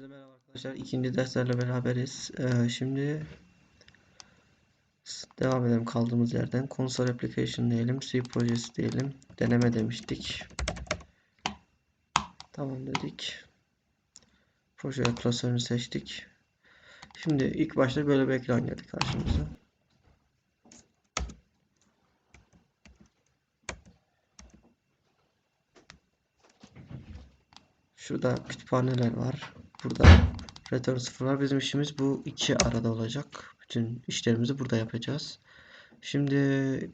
Herkese merhaba arkadaşlar. İkinci derslerle beraberiz. Ee, şimdi devam edelim kaldığımız yerden. Console application diyelim. C projesi diyelim. Deneme demiştik. Tamam dedik. Proje klasörünü seçtik. Şimdi ilk başta böyle bir ekran geldi karşımıza. Şurada kütüphaneler var. Burada return sıfır var. Bizim işimiz bu iki arada olacak. Bütün işlerimizi burada yapacağız. Şimdi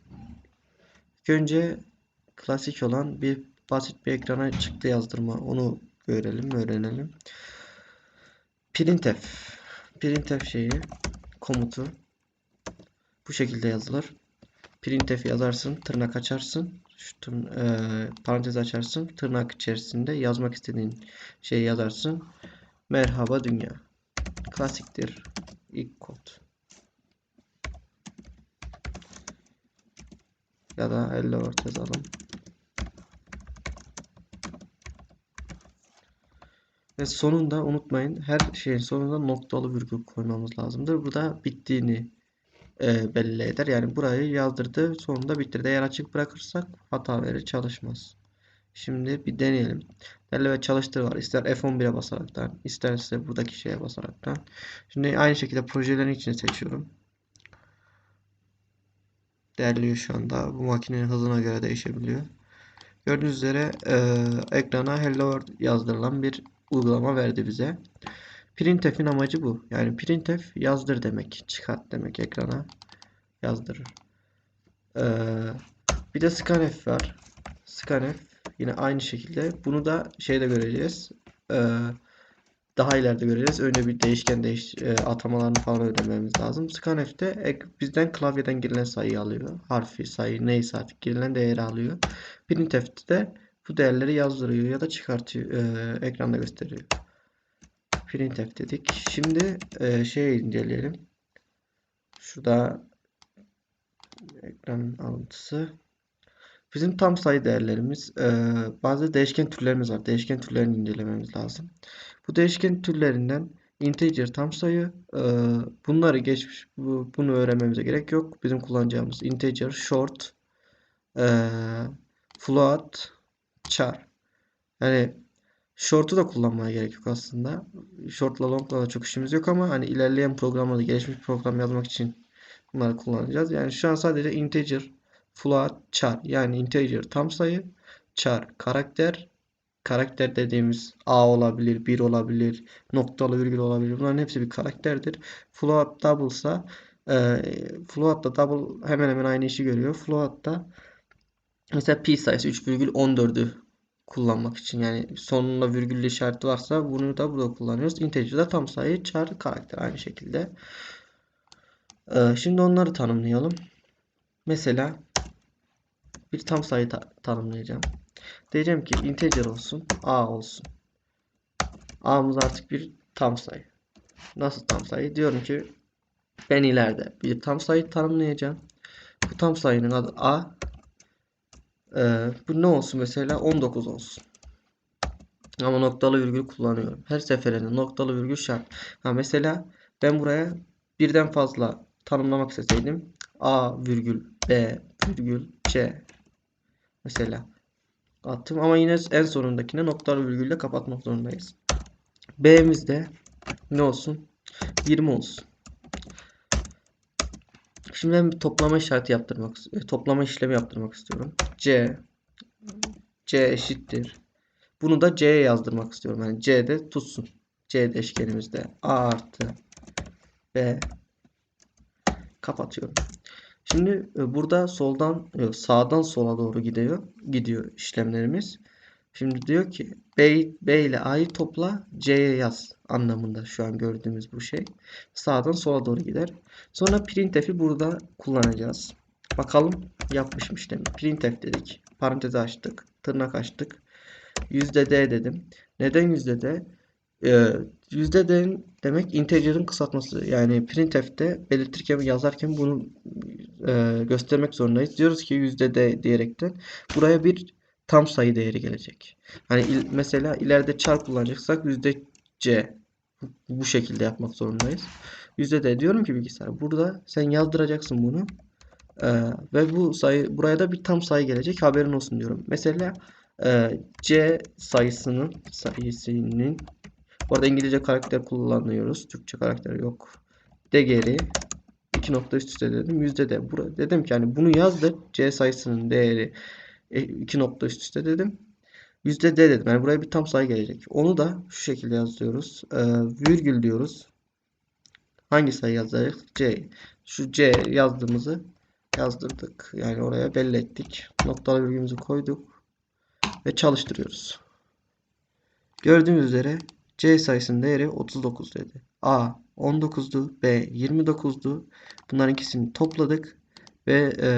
önce klasik olan bir basit bir ekrana çıktı yazdırma. Onu görelim, öğrenelim. Printf. Printf şeyi komutu bu şekilde yazılır. Printf yazarsın, tırnak açarsın. Şu tırn e, parantez açarsın. Tırnak içerisinde yazmak istediğin şeyi yazarsın. Merhaba dünya. Klasiktir. İlk kod. Ya da hello world yazalım. Ve sonunda unutmayın her şeyin sonunda noktalı virgül koymamız lazımdır. Bu da bittiğini e, belli eder. Yani burayı yazdırdı sonunda bitirdi. Eğer açık bırakırsak hata verir çalışmaz. Şimdi bir deneyelim. Derle ve çalıştır var. İster F11'e basaraktan, isterse buradaki şeye basaraktan. Şimdi aynı şekilde projelerin içine seçiyorum. Derliyor şu anda. Bu makinenin hızına göre değişebiliyor. Gördüğünüz üzere e, ekrana Hello World yazdırılan bir uygulama verdi bize. Printf'in amacı bu. Yani printf yazdır demek. Çıkart demek ekrana. Yazdırır. Ee, bir de scanf var. Scanf yine aynı şekilde. Bunu da şeyde göreceğiz. Ee, daha ileride göreceğiz. Önce bir değişken değiş e, atamalarını falan öğrenmemiz lazım. Scanf de ek, bizden klavyeden girilen sayıyı alıyor. Harfi, sayı neyse artık girilen değeri alıyor. Printf'te de bu değerleri yazdırıyor ya da çıkartıyor. E, ekranda gösteriyor printf dedik. Şimdi e, şey inceleyelim. Şurada ekran alıntısı. Bizim tam sayı değerlerimiz e, bazı değişken türlerimiz var. Değişken türlerini incelememiz lazım. Bu değişken türlerinden integer tam sayı e, bunları geçmiş bu, bunu öğrenmemize gerek yok. Bizim kullanacağımız integer short e, float char. Yani Short'u da kullanmaya gerek yok aslında. Short'la long'la da çok işimiz yok ama hani ilerleyen programlarda gelişmiş program yazmak için bunları kullanacağız. Yani şu an sadece integer, float, char yani integer tam sayı, char karakter, karakter dediğimiz a olabilir, 1 olabilir, noktalı virgül olabilir. Bunların hepsi bir karakterdir. Float double ise e, float da double hemen hemen aynı işi görüyor. Float da mesela pi sayısı 3,14'ü kullanmak için yani sonunda virgüllü işareti varsa bunu da burada kullanıyoruz. Integer'da tam sayı, char, karakter aynı şekilde. Ee, şimdi onları tanımlayalım. Mesela bir tam sayı ta tanımlayacağım. Diyeceğim ki integer olsun, a olsun. a'mız artık bir tam sayı. Nasıl tam sayı? Diyorum ki ben ileride bir tam sayı tanımlayacağım. Bu tam sayının adı a. Ee, bu ne olsun mesela 19 olsun. Ama noktalı virgül kullanıyorum. Her seferinde noktalı virgül şart. Ha mesela ben buraya birden fazla tanımlamak isteseydim A virgül B virgül C mesela attım ama yine en sonundakine noktalı virgülle kapatmak zorundayız. B'mizde ne olsun? 20 olsun. Şimdi ben bir toplama işareti yaptırmak, e, toplama işlemi yaptırmak istiyorum. C C eşittir. Bunu da C'ye yazdırmak istiyorum. Yani C'de tutsun. C değişkenimizde A artı B kapatıyorum. Şimdi e, burada soldan yok, sağdan sola doğru gidiyor. Gidiyor işlemlerimiz. Şimdi diyor ki B, B ile A'yı topla C'ye yaz anlamında şu an gördüğümüz bu şey. Sağdan sola doğru gider. Sonra printf'i burada kullanacağız. Bakalım yapmış mı işlemi. Printf dedik. Parantezi açtık. Tırnak açtık. Yüzde D dedim. Neden yüzde D? Ee, yüzde D demek integer'ın kısaltması. Yani printf'te belirtirken yazarken bunu e, göstermek zorundayız. Diyoruz ki yüzde D diyerekten buraya bir tam sayı değeri gelecek. Hani il, mesela ileride char kullanacaksak yüzde C Bu, şekilde yapmak zorundayız. Yüzde de diyorum ki bilgisayar burada sen yazdıracaksın bunu. Ee, ve bu sayı buraya da bir tam sayı gelecek haberin olsun diyorum. Mesela e, C sayısının sayısının bu arada İngilizce karakter kullanıyoruz. Türkçe karakter yok. Değeri 2 nokta üst üste dedim. Yüzde de. Burada dedim ki hani bunu yazdır. C sayısının değeri 2 nokta üst üste dedim. Yüzde D dedim. Yani buraya bir tam sayı gelecek. Onu da şu şekilde yazıyoruz. Ee, virgül diyoruz. Hangi sayı yazacağız? C. Şu C yazdığımızı yazdırdık. Yani oraya belli ettik. Noktalı virgülümüzü koyduk. Ve çalıştırıyoruz. Gördüğünüz üzere C sayısının değeri 39 dedi. A 19'du. B 29'du. Bunların ikisini topladık. Ve e,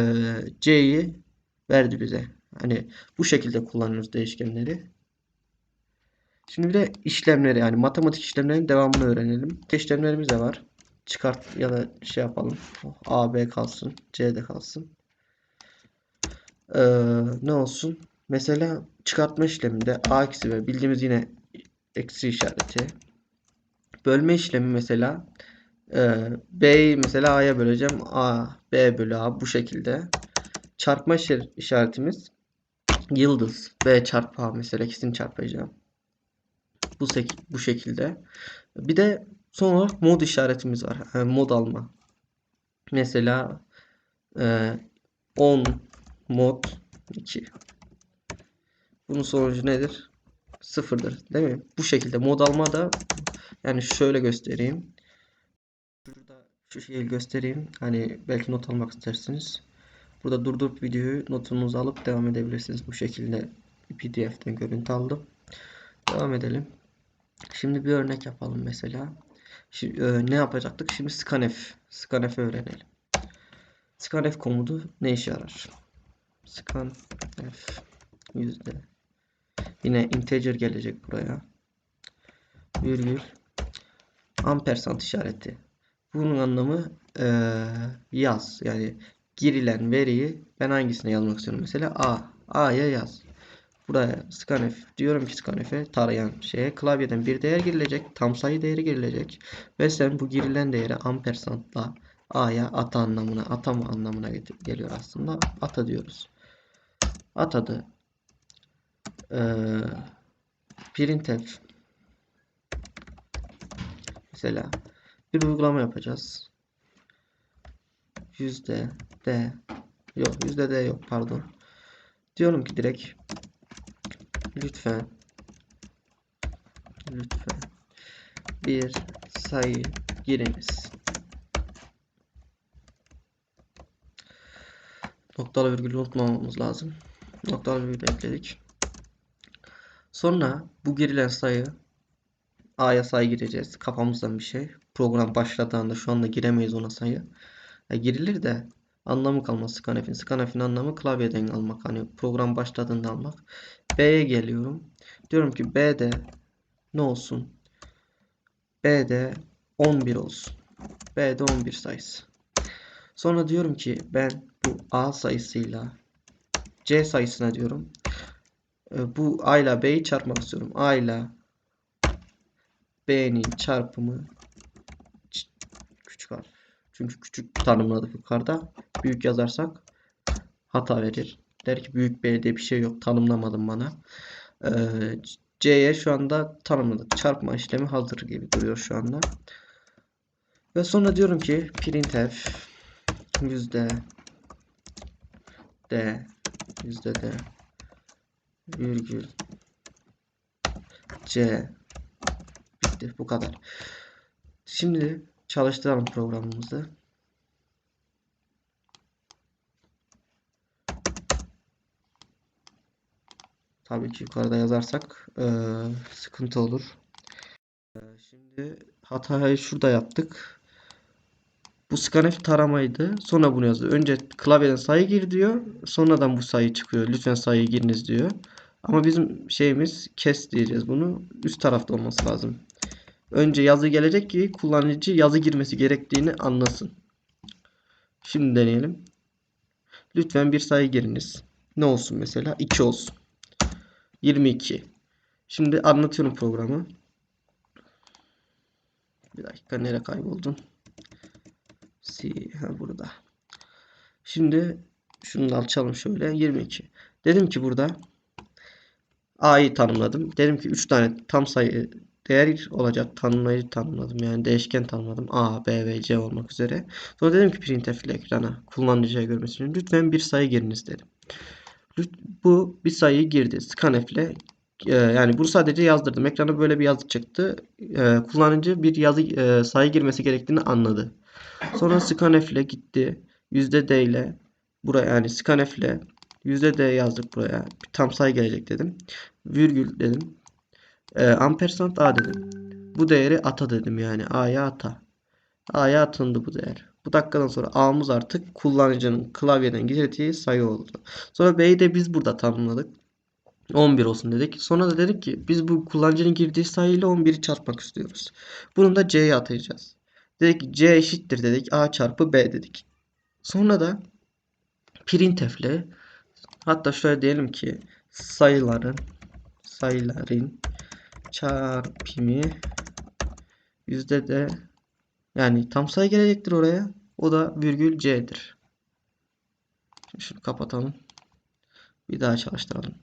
C'yi verdi bize. Hani bu şekilde kullanıyoruz değişkenleri. Şimdi bir de işlemleri yani matematik işlemlerin devamını öğrenelim. İşlemlerimiz de var. Çıkart ya da şey yapalım. A, B kalsın. C de kalsın. Ee, ne olsun? Mesela çıkartma işleminde A eksi ve bildiğimiz yine eksi işareti. Bölme işlemi mesela e, B'yi mesela A'ya böleceğim. A, B bölü A bu şekilde. Çarpma işaretimiz yıldız B çarpı A mesela ikisini çarpacağım. Bu, bu şekilde. Bir de son olarak mod işaretimiz var. Yani mod alma. Mesela e, 10 mod 2. Bunun sonucu nedir? Sıfırdır. Değil mi? Bu şekilde mod alma da yani şöyle göstereyim. Şurada şu şeyi göstereyim. Hani belki not almak istersiniz. Burada durdurup videoyu notunuzu alıp devam edebilirsiniz. Bu şekilde pdf'den görüntü aldım. Devam edelim. Şimdi bir örnek yapalım mesela. Şimdi, e, ne yapacaktık? Şimdi scanf. Scanf'i öğrenelim. Scanf komutu ne işe yarar? Scanf yüzde. Yine integer gelecek buraya. Virgül. Ampersand işareti. Bunun anlamı e, yaz. Yani girilen veriyi ben hangisine yazmak istiyorum? Mesela A. A'ya yaz. Buraya scanf diyorum ki scanf'e tarayan şeye klavyeden bir değer girilecek. Tam sayı değeri girilecek. Ve sen bu girilen değeri ampersandla A'ya ata anlamına atama anlamına geliyor aslında. Ata diyoruz. Atadı. Ee, printf mesela bir uygulama yapacağız. Yüzde D yok yüzde D yok pardon. Diyorum ki direkt lütfen lütfen bir sayı giriniz. Noktalı virgül unutmamamız lazım. Noktalı virgül ekledik. Sonra bu girilen sayı A'ya sayı gireceğiz. Kafamızdan bir şey. Program başladığında şu anda giremeyiz ona sayı. Ya girilir de anlamı kalmaz scanf'in. Scanf'in anlamı klavyeden almak. Hani program başladığında almak. B'ye geliyorum. Diyorum ki B'de ne olsun? B'de 11 olsun. B'de 11 sayısı. Sonra diyorum ki ben bu A sayısıyla C sayısına diyorum. E, bu A ile B'yi çarpmak istiyorum. A ile B'nin çarpımı küçük harf. Çünkü küçük tanımladık yukarıda. Büyük yazarsak hata verir. Der ki büyük B diye bir şey yok. Tanımlamadım bana. Ee, C'ye şu anda tanımladık. Çarpma işlemi hazır gibi duruyor şu anda. Ve sonra diyorum ki printf yüzde d yüzde d virgül c bitti bu kadar. Şimdi çalıştıralım programımızı. Tabii ki yukarıda yazarsak e, sıkıntı olur. E, şimdi hatayı şurada yaptık. Bu scanf taramaydı. Sonra bunu yazdı. Önce klavyeden sayı gir diyor. Sonradan bu sayı çıkıyor. Lütfen sayı giriniz diyor. Ama bizim şeyimiz kes diyeceğiz bunu. Üst tarafta olması lazım. Önce yazı gelecek ki kullanıcı yazı girmesi gerektiğini anlasın. Şimdi deneyelim. Lütfen bir sayı giriniz. Ne olsun mesela? 2 olsun. 22. Şimdi anlatıyorum programı. Bir dakika nereye kayboldun? C ha burada. Şimdi şunu da açalım şöyle 22. Dedim ki burada A'yı tanımladım. Dedim ki 3 tane tam sayı değer olacak tanımlayıcı tanımladım. Yani değişken tanımladım. A, B ve C olmak üzere. Sonra dedim ki printf ile ekrana kullanıcıya görmesi için lütfen bir sayı giriniz dedim. Bu bir sayıyı girdi. Scanf ile e, yani bunu sadece yazdırdım. Ekrana böyle bir yazı çıktı. E, kullanıcı bir yazı e, sayı girmesi gerektiğini anladı. Sonra scanf ile gitti. %d ile buraya yani scanf ile %d yazdık buraya. Bir tam sayı gelecek dedim. Virgül dedim. E, ampersand a dedim. Bu değeri ata dedim yani. A'ya ata. A'ya atındı bu değer. Bu dakikadan sonra A'mız artık kullanıcının klavyeden girdiği sayı oldu. Sonra B'yi de biz burada tanımladık. 11 olsun dedik. Sonra da dedik ki biz bu kullanıcının girdiği sayıyla 11'i çarpmak istiyoruz. Bunu da C'ye atayacağız. Dedik C eşittir dedik. A çarpı B dedik. Sonra da printf hatta şöyle diyelim ki sayıların sayıların çarpımı yüzde de yani tam sayı gelecektir oraya. O da virgül c'dir. Şimdi şunu kapatalım. Bir daha çalıştıralım.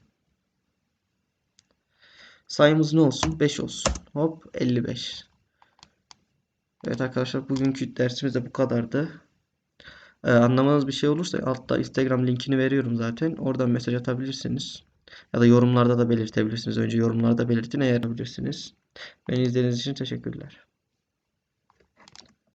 Sayımız ne olsun? 5 olsun. Hop 55. Evet arkadaşlar bugünkü dersimiz de bu kadardı. Ee, anlamanız bir şey olursa altta Instagram linkini veriyorum zaten. Oradan mesaj atabilirsiniz. Ya da yorumlarda da belirtebilirsiniz. Önce yorumlarda belirtin eğer yapabilirsiniz. Beni izlediğiniz için teşekkürler.